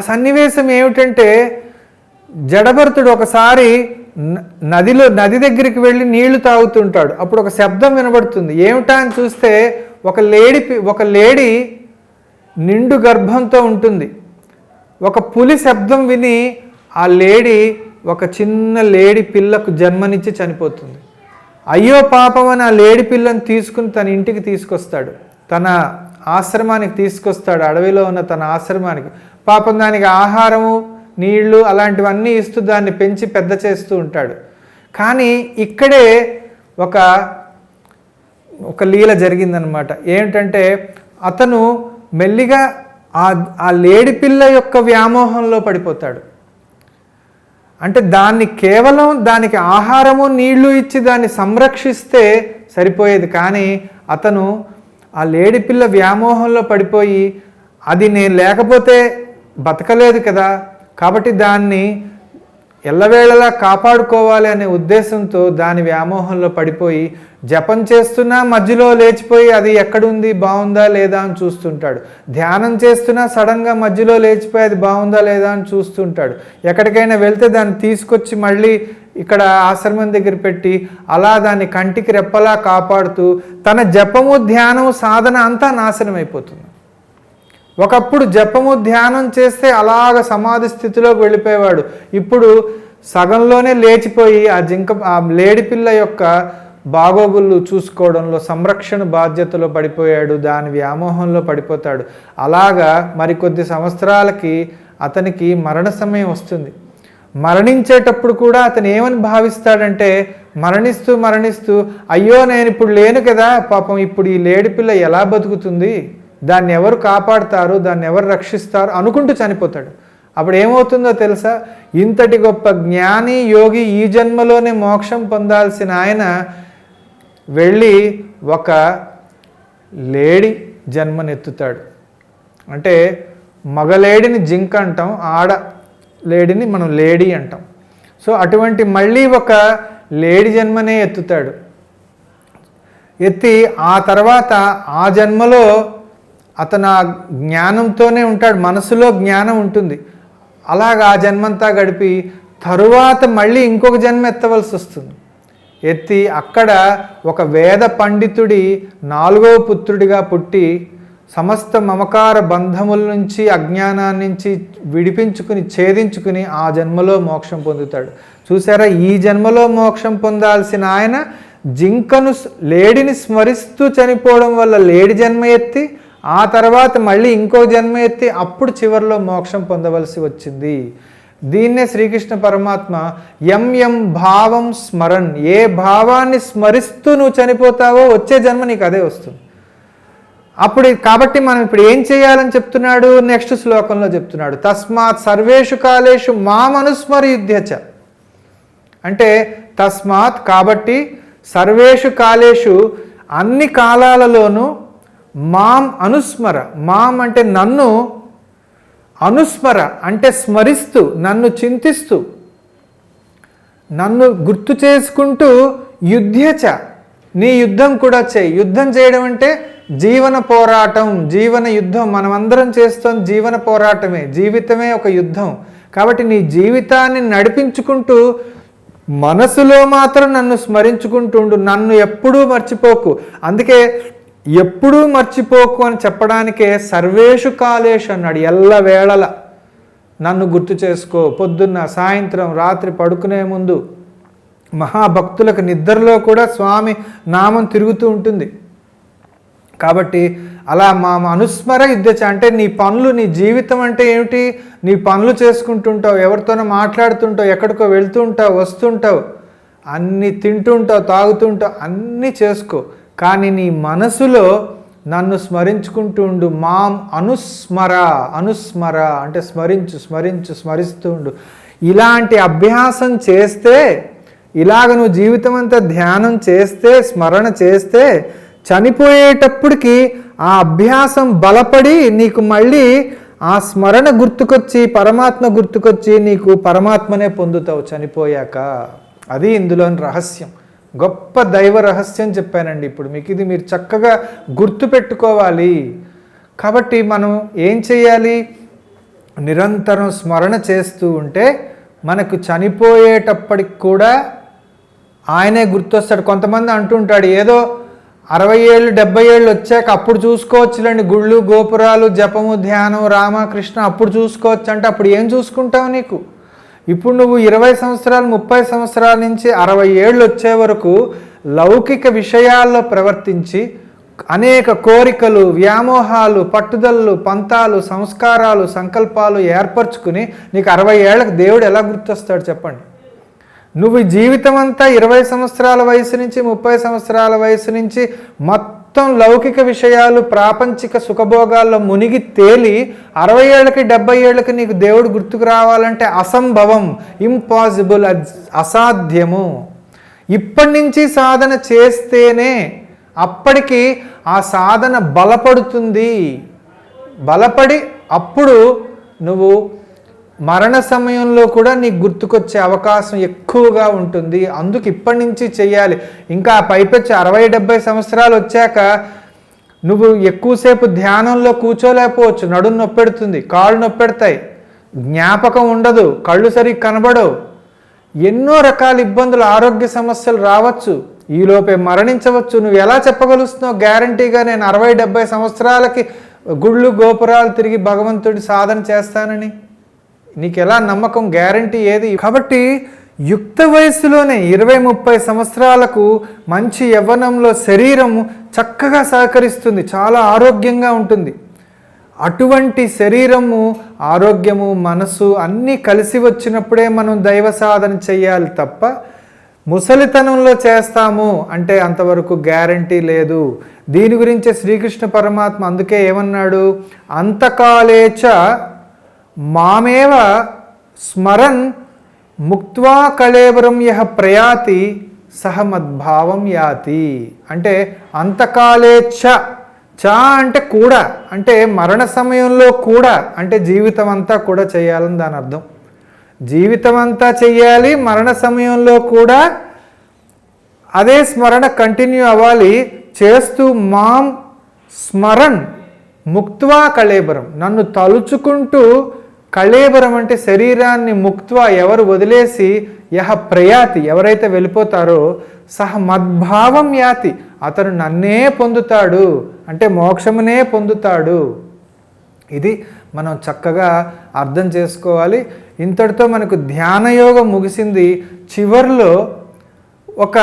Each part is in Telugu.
ఆ సన్నివేశం ఏమిటంటే జడభరతుడు ఒకసారి నదిలో నది దగ్గరికి వెళ్ళి నీళ్ళు తాగుతుంటాడు. అప్పుడు ఒక శబ్దం వినబడుతుంది. ఏమిటా అని చూస్తే ఒక లేడి పి- ఒక లేడీ నిండు గర్భంతో ఉంటుంది. ఒక పులి శబ్దం విని ఆ లేడీ ఒక చిన్న లేడి పిల్లకు జన్మనిచ్చి చనిపోతుంది. అయ్యో పాపం అని ఆ లేడి పిల్లని తీసుకుని తన ఇంటికి తీసుకొస్తాడు. తన ఆశ్రమానికి తీసుకొస్తాడు. అడవిలో ఉన్న తన ఆశ్రమానికి. పాపం దానికి ఆహారము నీళ్ళు అలాంటివన్నీ ఇస్తూ దాన్ని పెంచి పెద్ద చేస్తూ ఉంటాడు. కానీ ఇక్కడే ఒక ఒక లీల జరిగిందనమాట. ఏమిటంటే అతను మెల్లిగా ఆ ఆ లేడి పిల్ల యొక్క వ్యామోహంలో పడిపోతాడు. అంటే దాన్ని కేవలం దానికి ఆహారము నీళ్ళు ఇచ్చి దాన్ని సంరక్షిస్తే సరిపోయేది. కానీ అతను ఆ లేడి పిల్ల వ్యామోహంలో పడిపోయి అది నేను లేకపోతే బతకలేదు కదా. కాబట్టి దాన్ని ఎల్లవేళలా కాపాడుకోవాలి అనే ఉద్దేశంతో దాని వ్యామోహంలో పడిపోయి జపం చేస్తున్నా మధ్యలో లేచిపోయి అది ఎక్కడుంది బాగుందా లేదా అని చూస్తుంటాడు. ధ్యానం చేస్తున్నా సడన్గా మధ్యలో లేచిపోయి అది బాగుందా లేదా అని చూస్తుంటాడు. ఎక్కడికైనా వెళ్తే దాన్ని తీసుకొచ్చి మళ్ళీ ఇక్కడ ఆశ్రమం దగ్గర పెట్టి అలా దాన్ని కంటికి రెప్పలా కాపాడుతూ తన జపము ధ్యానము సాధన అంతా నాశనం అయిపోతుంది ఒకప్పుడు జపము ధ్యానం చేస్తే అలాగ సమాధి స్థితిలోకి వెళ్ళిపోయేవాడు. ఇప్పుడు సగంలోనే లేచిపోయి ఆ జింక ఆ లేడి పిల్ల యొక్క బాగోగులు చూసుకోవడంలో సంరక్షణ బాధ్యతలో పడిపోయాడు దాని వ్యామోహంలో పడిపోతాడు. అలాగా మరికొద్ది సంవత్సరాలకి అతనికి మరణ సమయం వస్తుంది. మరణించేటప్పుడు కూడా అతను ఏమని భావిస్తాడంటే మరణిస్తూ మరణిస్తూ అయ్యో నేను ఇప్పుడు లేను కదా పాపం ఇప్పుడు ఈ లేడి పిల్ల ఎలా బతుకుతుంది? దాన్ని ఎవరు కాపాడుతారు దాన్ని ఎవరు రక్షిస్తారు అనుకుంటూ చనిపోతాడు. అప్పుడు ఏమవుతుందో తెలుసా? ఇంతటి గొప్ప జ్ఞాని యోగి ఈ జన్మలోనే మోక్షం పొందాల్సిన ఆయన వెళ్ళి ఒక లేడి జన్మనెత్తుతాడు. అంటే మగలేడిని జింక అంటాం ఆడ లేడిని మనం లేడీ అంటాం. సో అటువంటి మళ్ళీ ఒక లేడి జన్మనే ఎత్తుతాడు. ఎత్తి ఆ తర్వాత ఆ జన్మలో అతను ఆ జ్ఞానంతోనే ఉంటాడు మనసులో జ్ఞానం ఉంటుంది. అలాగ ఆ జన్మంతా గడిపి తరువాత మళ్ళీ ఇంకొక జన్మ ఎత్తవలసి వస్తుంది. ఎత్తి అక్కడ ఒక వేద పండితుడి నాలుగవ పుత్రుడిగా పుట్టి సమస్త మమకార బంధముల నుంచి అజ్ఞానాన్ని నుంచి విడిపించుకుని ఛేదించుకుని ఆ జన్మలో మోక్షం పొందుతాడు. చూసారా ఈ జన్మలో మోక్షం పొందాల్సిన ఆయన జింకను లేడిని స్మరిస్తూ చనిపోవడం వల్ల లేడి జన్మ ఎత్తి ఆ తర్వాత మళ్ళీ ఇంకో జన్మ ఎత్తి అప్పుడు చివరిలో మోక్షం పొందవలసి వచ్చింది. దీన్నే శ్రీకృష్ణ పరమాత్మ ఎం ఎం భావం స్మరణ్ ఏ భావాన్ని స్మరిస్తూ నువ్వు చనిపోతావో వచ్చే జన్మ నీకు అదే వస్తుంది. అప్పుడు కాబట్టి మనం ఇప్పుడు ఏం చేయాలని చెప్తున్నాడు? నెక్స్ట్ శ్లోకంలో చెప్తున్నాడు. తస్మాత్ సర్వేషు కాలేషు మామనుస్మరయుధ్యచ అంటే తస్మాత్ కాబట్టి సర్వేషు కాలేషు అన్ని కాలాలలోనూ మాం అనుస్మర. మాం అంటే నన్ను అనుస్మర అంటే స్మరిస్తూ నన్ను చింతిస్తూ. నన్ను గుర్తు చేసుకుంటూ యుద్ధచ నీ యుద్ధం కూడా చేయి. యుద్ధం చేయడం అంటే జీవన పోరాటం. జీవన యుద్ధం. మనమందరం చేస్తాం జీవన పోరాటమే. జీవితమే ఒక యుద్ధం. కాబట్టి నీ జీవితాన్ని నడిపించుకుంటూ మనసులో మాత్రం నన్ను స్మరించుకుంటుండు నన్ను ఎప్పుడూ మర్చిపోకు. అందుకే ఎప్పుడూ మర్చిపోకు అని చెప్పడానికే సర్వేషు కాలేషు అన్నాడు ఎల్లవేళల నన్ను గుర్తు చేసుకో పొద్దున్న సాయంత్రం రాత్రి పడుకునే ముందు. మహాభక్తులకు నిద్రలో కూడా స్వామి నామం తిరుగుతూ ఉంటుంది. కాబట్టి అలా మా అనుస్మర యుద్ధచ అంటే నీ పనులు నీ జీవితం అంటే ఏమిటి? నీ పనులు చేసుకుంటుంటావు ఎవరితోనో మాట్లాడుతుంటావు ఎక్కడికో వెళ్తూ ఉంటావు వస్తుంటావు. అన్నీ తింటుంటావు తాగుతుంటావు అన్నీ చేసుకో. కానీ నీ మనసులో నన్ను స్మరించుకుంటూ ఉండు. మాం అనుస్మర అనుస్మర అంటే స్మరించు స్మరించు స్మరిస్తూ ఉండు. ఇలాంటి అభ్యాసం చేస్తే ఇలాగ నువ్వు జీవితం అంతా ధ్యానం చేస్తే స్మరణ చేస్తే చనిపోయేటప్పటికి ఆ అభ్యాసం బలపడి నీకు మళ్ళీ ఆ స్మరణ గుర్తుకొచ్చి పరమాత్మ గుర్తుకొచ్చి నీకు పరమాత్మనే పొందుతావు చనిపోయాక. అది ఇందులోని రహస్యం. గొప్ప దైవ రహస్యం చెప్పానండి ఇప్పుడు. మీకు ఇది మీరు చక్కగా గుర్తు పెట్టుకోవాలి. కాబట్టి మనం ఏం చేయాలి? నిరంతరం స్మరణ చేస్తూ ఉంటే మనకు చనిపోయేటప్పటికి కూడా ఆయనే గుర్తొస్తాడు. కొంతమంది అంటుంటాడు ఏదో అరవై ఏళ్ళు డెబ్బై ఏళ్ళు వచ్చాక అప్పుడు చూసుకోవచ్చులేండి. గుళ్ళు గోపురాలు జపము ధ్యానం రామకృష్ణ అప్పుడు చూసుకోవచ్చు అంటే అప్పుడు ఏం చూసుకుంటావు నీకు? ఇప్పుడు నువ్వు ఇరవై సంవత్సరాలు ముప్పై సంవత్సరాల నుంచి అరవై ఏళ్ళు వచ్చే వరకు లౌకిక విషయాల్లో ప్రవర్తించి అనేక కోరికలు వ్యామోహాలు పట్టుదలలు పంతాలు సంస్కారాలు సంకల్పాలు ఏర్పరచుకుని నీకు అరవై ఏళ్ళకి దేవుడు ఎలా గుర్తొస్తాడు చెప్పండి? నువ్వు జీవితం అంతా ఇరవై సంవత్సరాల వయసు నుంచి ముప్పై సంవత్సరాల వయసు నుంచి మొత్తం మొత్తం లౌకిక విషయాలు ప్రాపంచిక సుఖభోగాల్లో మునిగి తేలి అరవై ఏళ్ళకి డెబ్బై ఏళ్ళకి నీకు దేవుడు గుర్తుకు రావాలంటే అసంభవం ఇంపాసిబుల్ అసాధ్యము. ఇప్పటి నుంచి సాధన చేస్తేనే అప్పటికి ఆ సాధన బలపడుతుంది. బలపడి అప్పుడు నువ్వు మరణ సమయంలో కూడా నీకు గుర్తుకొచ్చే అవకాశం ఎక్కువగా ఉంటుంది. అందుకు ఇప్పటి నుంచి చెయ్యాలి. ఇంకా పైపెచ్చి అరవై డెబ్బై సంవత్సరాలు వచ్చాక నువ్వు ఎక్కువసేపు ధ్యానంలో కూర్చోలేకపోవచ్చు. నడుము నొప్పెడుతుంది కాళ్ళు నొప్పెడతాయి. జ్ఞాపకం ఉండదు కళ్ళు సరిగ్గా కనబడవు. ఎన్నో రకాల ఇబ్బందులు ఆరోగ్య సమస్యలు రావచ్చు. ఈలోపే మరణించవచ్చు. నువ్వు ఎలా చెప్పగలుస్తున్నావు? గ్యారంటీగా నేను అరవై డెబ్బై సంవత్సరాలకి గుళ్ళు గోపురాలు తిరిగి భగవంతుడి సాధన చేస్తానని? నీకు ఎలా నమ్మకం గ్యారంటీ ఏది? కాబట్టి యుక్త వయసులోనే ఇరవై ముప్పై సంవత్సరాలకు మంచి యవ్వనంలో శరీరం చక్కగా సహకరిస్తుంది చాలా ఆరోగ్యంగా ఉంటుంది. అటువంటి శరీరము ఆరోగ్యము మనసు అన్నీ కలిసి వచ్చినప్పుడే మనం దైవ సాధన చేయాలి తప్ప ముసలితనంలో చేస్తాము అంటే అంతవరకు గ్యారంటీ లేదు. దీని గురించే శ్రీకృష్ణ పరమాత్మ అందుకే ఏమన్నాడు? అంతకాలేచ మామేవ స్మరన్ ముక్త్వా కళేవరం యహ ప్రయాతి సహ మద్భావం యాతి. అంటే అంతకాలేచ్ఛ చా అంటే కూడా అంటే మరణ సమయంలో కూడా అంటే జీవితం అంతా కూడా చేయాలని దాని అర్థం. జీవితం అంతా చెయ్యాలి మరణ సమయంలో కూడా అదే స్మరణ కంటిన్యూ అవ్వాలి చేస్తూ మాం స్మరణ్ ముక్త్వా కళేబరం. నన్ను తలుచుకుంటూ కళేబరం అంటే శరీరాన్ని ముక్త్వా ఎవరు వదిలేసి యహ ప్రయాతి ఎవరైతే వెళ్ళిపోతారో సహ మద్భావం యాతి. అతను నన్నే పొందుతాడు. అంటే మోక్షమునే పొందుతాడు. ఇది మనం చక్కగా అర్థం చేసుకోవాలి. ఇంతటితో మనకు ధ్యానయోగం ముగిసింది. చివర్లో ఒక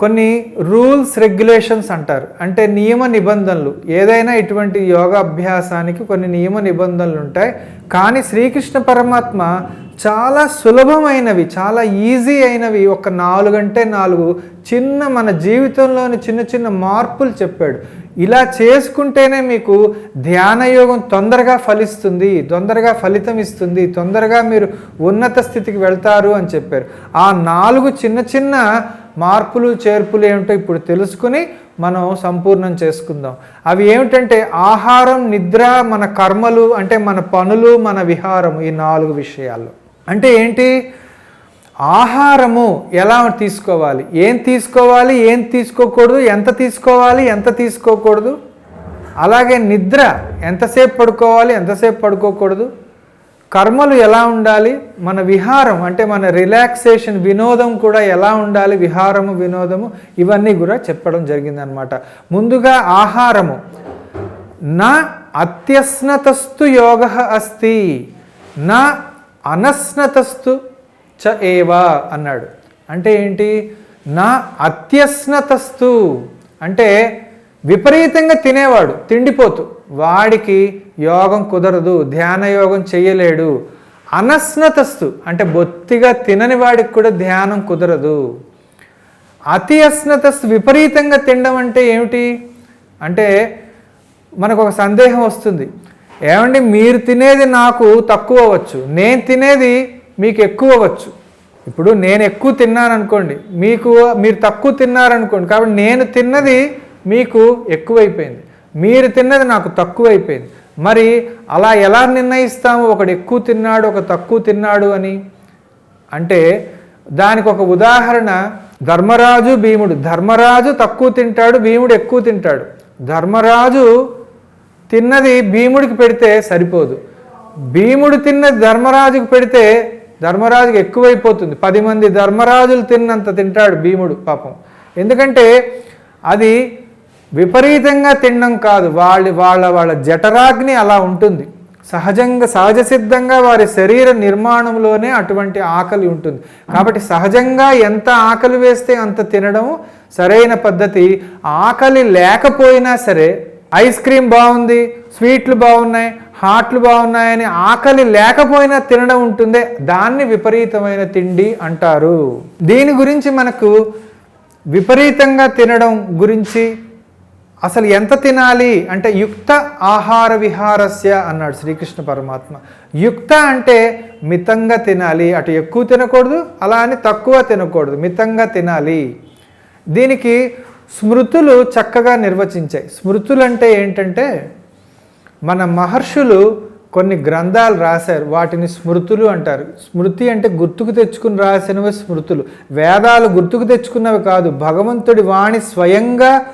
కొన్ని రూల్స్ రెగ్యులేషన్స్ అంటారు. అంటే నియమ నిబంధనలు. ఏదైనా ఇటువంటి యోగా అభ్యాసానికి కొన్ని నియమ నిబంధనలు ఉంటాయి. కానీ శ్రీకృష్ణ పరమాత్మ చాలా సులభమైనవి చాలా ఈజీ అయినవి. ఒక నాలుగంటే నాలుగు చిన్న మన జీవితంలోని చిన్న చిన్న మార్పులు చెప్పాడు. ఇలా చేసుకుంటేనే మీకు ధ్యానయోగం తొందరగా ఫలిస్తుంది తొందరగా ఫలితం ఇస్తుంది తొందరగా మీరు ఉన్నత స్థితికి వెళ్తారు అని చెప్పారు. ఆ నాలుగు చిన్న చిన్న మార్పులు చేర్పులు ఏమిటో ఇప్పుడు తెలుసుకుని మనం సంపూర్ణం చేసుకుందాం. అవి ఏమిటంటే ఆహారం నిద్ర మన కర్మలు అంటే మన పనులు మన విహారం ఈ నాలుగు విషయాల్లో అంటే ఏంటి? ఆహారము ఎలా తీసుకోవాలి? ఏం తీసుకోవాలి? ఏం తీసుకోకూడదు? ఎంత తీసుకోవాలి? ఎంత తీసుకోకూడదు? అలాగే నిద్ర ఎంతసేపు పడుకోవాలి? ఎంతసేపు పడుకోకూడదు? కర్మలు ఎలా ఉండాలి? మన విహారం అంటే మన రిలాక్సేషన్ వినోదం కూడా ఎలా ఉండాలి? విహారము వినోదము ఇవన్నీ కూడా చెప్పడం జరిగిందనమాట. ముందుగా ఆహారము. నా అత్యస్నతస్తు యోగ అస్తి. నా అనస్నతస్తు చ ఏవా అన్నాడు. అంటే ఏంటి? నా అత్యస్నతస్తు. అంటే విపరీతంగా తినేవాడు తిండిపోతు. వాడికి యోగం కుదరదు ధ్యాన యోగం చేయలేడు అనస్నతస్తు. అంటే బొత్తిగా తినని వాడికి కూడా ధ్యానం కుదరదు. అతి అస్నతస్తు విపరీతంగా తినడం అంటే ఏమిటి? అంటే మనకు ఒక సందేహం వస్తుంది. ఏమండి? మీరు తినేది నాకు తక్కువ అవ్వచ్చు. నేను తినేది మీకు ఎక్కువ వచ్చు ఇప్పుడు నేను ఎక్కువ తిన్నాను అనుకోండి మీకు మీరు తక్కువ తిన్నారనుకోండి కాబట్టి నేను తిన్నది మీకు ఎక్కువైపోయింది. మీరు తిన్నది నాకు తక్కువైపోయింది. మరి అలా ఎలా నిర్ణయిస్తాము? ఒకడు ఎక్కువ తిన్నాడు ఒక తక్కువ తిన్నాడు అని? అంటే దానికి ఒక ఉదాహరణ ధర్మరాజు భీముడు. ధర్మరాజు తక్కువ తింటాడు భీముడు ఎక్కువ తింటాడు. ధర్మరాజు తిన్నది భీముడికి పెడితే సరిపోదు. భీముడు తిన్నది ధర్మరాజుకు పెడితే ధర్మరాజుకి ఎక్కువైపోతుంది. పది మంది ధర్మరాజులు తిన్నంత తింటాడు భీముడు పాపం. ఎందుకంటే అది విపరీతంగా తినడం కాదు. వాళ్ళ వాళ్ళ వాళ్ళ జఠరాగ్ని అలా ఉంటుంది. సహజంగా సహజ సిద్ధంగా వారి శరీర నిర్మాణంలోనే అటువంటి ఆకలి ఉంటుంది. కాబట్టి సహజంగా ఎంత ఆకలి వేస్తే అంత తినడం సరైన పద్ధతి. ఆకలి లేకపోయినా సరే ఐస్ క్రీమ్ బాగుంది స్వీట్లు బాగున్నాయి హార్ట్లు బాగున్నాయని ఆకలి లేకపోయినా తినడం ఉంటుందే దాన్ని విపరీతమైన తిండి అంటారు. దీని గురించి మనకు విపరీతంగా తినడం గురించి అసలు ఎంత తినాలి అంటే యుక్త ఆహార విహారస్య అన్నాడు శ్రీకృష్ణ పరమాత్మ. యుక్త అంటే మితంగా తినాలి అటు ఎక్కువ తినకూడదు అలా అని తక్కువ తినకూడదు మితంగా తినాలి. దీనికి స్మృతులు చక్కగా నిర్వచించాయి. స్మృతులు అంటే ఏంటంటే మన మహర్షులు కొన్ని గ్రంథాలు రాశారు. వాటిని స్మృతులు అంటారు. స్మృతి అంటే గుర్తుకు తెచ్చుకుని రాసినవి స్మృతులు. వేదాలు గుర్తుకు తెచ్చుకున్నవి కాదు. భగవంతుడి వాణి స్వయంగా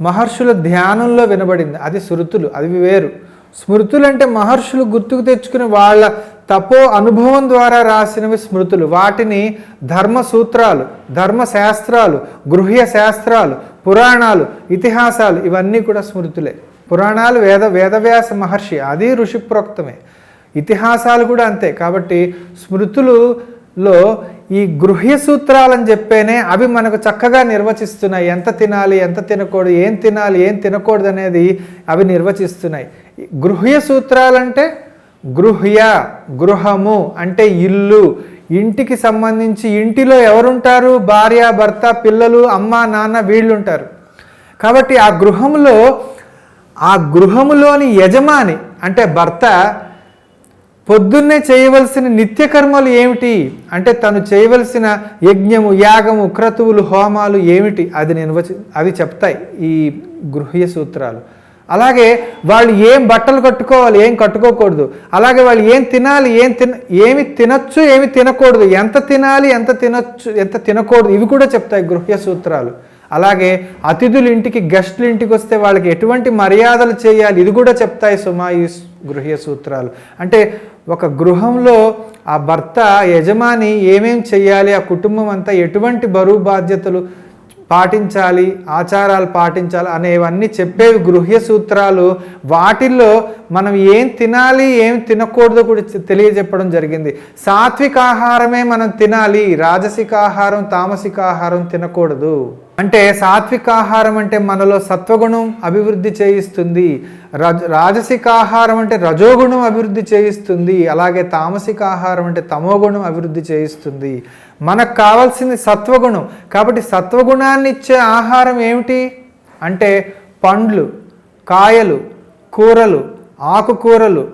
మహర్షుల ధ్యానంలో వినబడింది. అది శృతులు. అవి వేరు. స్మృతులు అంటే మహర్షులు గుర్తుకు తెచ్చుకుని వాళ్ళ తపో అనుభవం ద్వారా రాసినవి స్మృతులు. వాటిని ధర్మ సూత్రాలు ధర్మ శాస్త్రాలు గృహ్య శాస్త్రాలు పురాణాలు ఇతిహాసాలు ఇవన్నీ కూడా స్మృతులే. పురాణాలు వేద వేదవ్యాస మహర్షి అది ఋషిప్రోక్తమే. ఇతిహాసాలు కూడా అంతే. కాబట్టి స్మృతులులో ఈ గృహ్య సూత్రాలని చెప్పేనే అవి మనకు చక్కగా నిర్వచిస్తున్నాయి. ఎంత తినాలి ఎంత తినకూడదు ఏం తినాలి ఏం తినకూడదు అనేది అవి నిర్వచిస్తున్నాయి. గృహ్య సూత్రాలంటే గృహ్య గృహము అంటే ఇల్లు. ఇంటికి సంబంధించి ఇంటిలో ఎవరుంటారు? భార్య భర్త పిల్లలు అమ్మ నాన్న వీళ్ళు ఉంటారు కాబట్టి ఆ గృహంలో ఆ గృహములోని యజమాని అంటే భర్త పొద్దున్నే చేయవలసిన నిత్యకర్మలు ఏమిటి? అంటే తను చేయవలసిన యజ్ఞము యాగము క్రతువులు హోమాలు ఏమిటి? అది నిర్వచి అవి చెప్తాయి ఈ గృహ్య సూత్రాలు. అలాగే వాళ్ళు ఏం బట్టలు కట్టుకోవాలి ఏం కట్టుకోకూడదు. అలాగే వాళ్ళు ఏం తినాలి ఏం తిన ఏమి తినచ్చు ఏమి తినకూడదు. ఎంత తినాలి ఎంత తినచ్చు ఎంత తినకూడదు. ఇవి కూడా చెప్తాయి గృహ్య సూత్రాలు. అలాగే అతిథులు ఇంటికి గెస్టులు ఇంటికి వస్తే వాళ్ళకి ఎటువంటి మర్యాదలు చేయాలి? ఇది కూడా చెప్తాయి సుమా ఈ గృహ్య సూత్రాలు. అంటే ఒక గృహంలో ఆ భర్త యజమాని ఏమేం చేయాలి ఆ కుటుంబం అంతా ఎటువంటి బరువు బాధ్యతలు పాటించాలి? ఆచారాలు పాటించాలి? అనేవన్నీ చెప్పేవి గృహ్య సూత్రాలు. వాటిల్లో మనం ఏం తినాలి ఏం తినకూడదో కూడా తెలియజెప్పడం జరిగింది. సాత్విక ఆహారమే మనం తినాలి. రాజసిక ఆహారం తామసిక ఆహారం తినకూడదు. అంటే సాత్విక ఆహారం అంటే మనలో సత్వగుణం అభివృద్ధి చేయిస్తుంది. రజ రాజసిక ఆహారం అంటే రజోగుణం అభివృద్ధి చేయిస్తుంది. అలాగే తామసిక ఆహారం అంటే తమోగుణం అభివృద్ధి చేయిస్తుంది. మనకు కావాల్సింది సత్వగుణం. కాబట్టి సత్వగుణాన్ని ఇచ్చే ఆహారం ఏమిటి? అంటే పండ్లు కాయలు కూరలు ఆకుకూరలు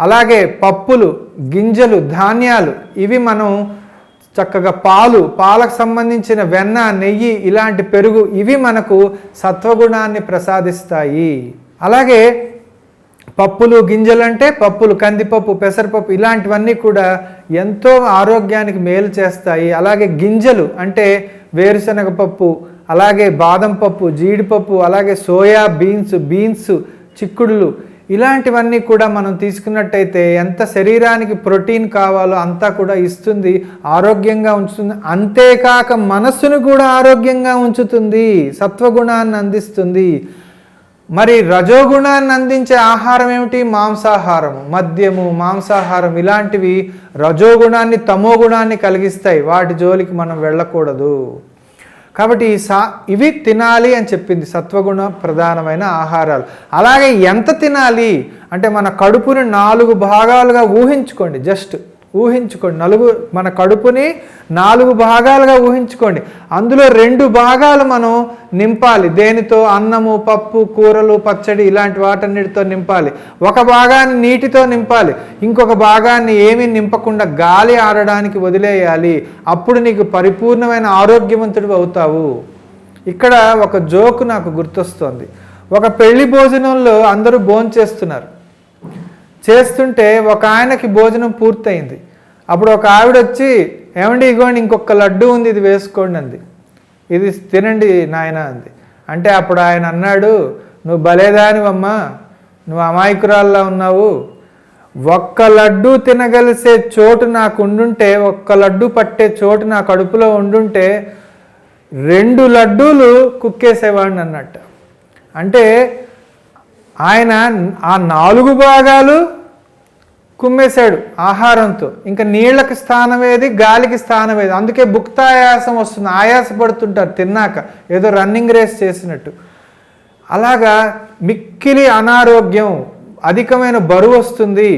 అలాగే పప్పులు గింజలు ధాన్యాలు. ఇవి మనం చక్కగా పాలు పాలకు సంబంధించిన వెన్న నెయ్యి ఇలాంటి పెరుగు ఇవి మనకు సత్వగుణాన్ని ప్రసాదిస్తాయి. అలాగే పప్పులు గింజలు అంటే పప్పులు కందిపప్పు పెసరపప్పు ఇలాంటివన్నీ కూడా ఎంతో ఆరోగ్యానికి మేలు చేస్తాయి. అలాగే గింజలు అంటే వేరుశనగ పప్పు అలాగే బాదం పప్పు జీడిపప్పు అలాగే సోయా బీన్స్ బీన్స్ చిక్కుడులు ఇలాంటివన్నీ కూడా మనం తీసుకున్నట్టయితే ఎంత శరీరానికి ప్రోటీన్ కావాలో అంతా కూడా ఇస్తుంది ఆరోగ్యంగా ఉంచుతుంది. అంతేకాక మనస్సును కూడా ఆరోగ్యంగా ఉంచుతుంది సత్వగుణాన్ని అందిస్తుంది. మరి రజోగుణాన్ని అందించే ఆహారం ఏమిటి? మాంసాహారం మద్యము మాంసాహారం ఇలాంటివి రజోగుణాన్ని తమోగుణాన్ని కలిగిస్తాయి. వాటి జోలికి మనం వెళ్ళకూడదు. కాబట్టి సా ఇవి తినాలి అని చెప్పింది సత్వగుణ ప్రధానమైన ఆహారాలు. అలాగే ఎంత తినాలి? అంటే మన కడుపుని నాలుగు భాగాలుగా ఊహించుకోండి జస్ట్ ఊహించుకోండి. నలుగు మన కడుపుని నాలుగు భాగాలుగా ఊహించుకోండి. అందులో రెండు భాగాలు మనం నింపాలి. దేనితో? అన్నము పప్పు కూరలు పచ్చడి ఇలాంటి వాటన్నిటితో నింపాలి. ఒక భాగాన్ని నీటితో నింపాలి. ఇంకొక భాగాన్ని ఏమీ నింపకుండా గాలి ఆడడానికి వదిలేయాలి. అప్పుడు నీకు పరిపూర్ణమైన ఆరోగ్యవంతుడు అవుతావు. ఇక్కడ ఒక జోకు నాకు గుర్తొస్తోంది. ఒక పెళ్ళి భోజనంలో అందరూ భోంచేస్తున్నారు. చేస్తుంటే ఒక ఆయనకి భోజనం పూర్తయింది. అప్పుడు ఒక ఆవిడ వచ్చి ఏమండి ఇగోండి ఇంకొక లడ్డు ఉంది ఇది వేసుకోండి అంది. ఇది తినండి నాయన అంది. అంటే అప్పుడు ఆయన అన్నాడు నువ్వు బలేదానివమ్మా నువ్వు అమాయకురాల్లా ఉన్నావు. ఒక్క లడ్డు తినగలిసే చోటు నాకు ఉండుంటే ఒక్క లడ్డు పట్టే చోటు నా కడుపులో ఉండుంటే రెండు లడ్డూలు కుక్కేసేవాడిని అన్నట్టు. అంటే ఆయన ఆ నాలుగు భాగాలు కుమ్మేశాడు ఆహారంతో. ఇంకా నీళ్ళకి స్థానం ఏది గాలికి స్థానం ఏది అందుకే భుక్తాయాసం వస్తుంది. ఆయాస పడుతుంటారు తిన్నాక. ఏదో రన్నింగ్ రేస్ చేసినట్టు. అలాగా మిక్కిలి అనారోగ్యం అధికమైన బరువు వస్తుంది.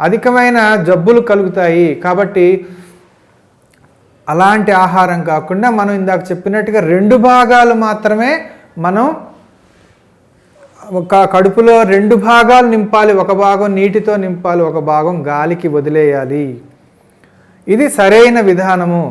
అధికమైన జబ్బులు కలుగుతాయి. కాబట్టి అలాంటి ఆహారం కాకుండా మనం ఇందాక చెప్పినట్టుగా రెండు భాగాలు మాత్రమే మనం ఒక కడుపులో రెండు భాగాలు నింపాలి ఒక భాగం నీటితో నింపాలి ఒక భాగం గాలికి వదిలేయాలి. ఇది సరైన విధానము.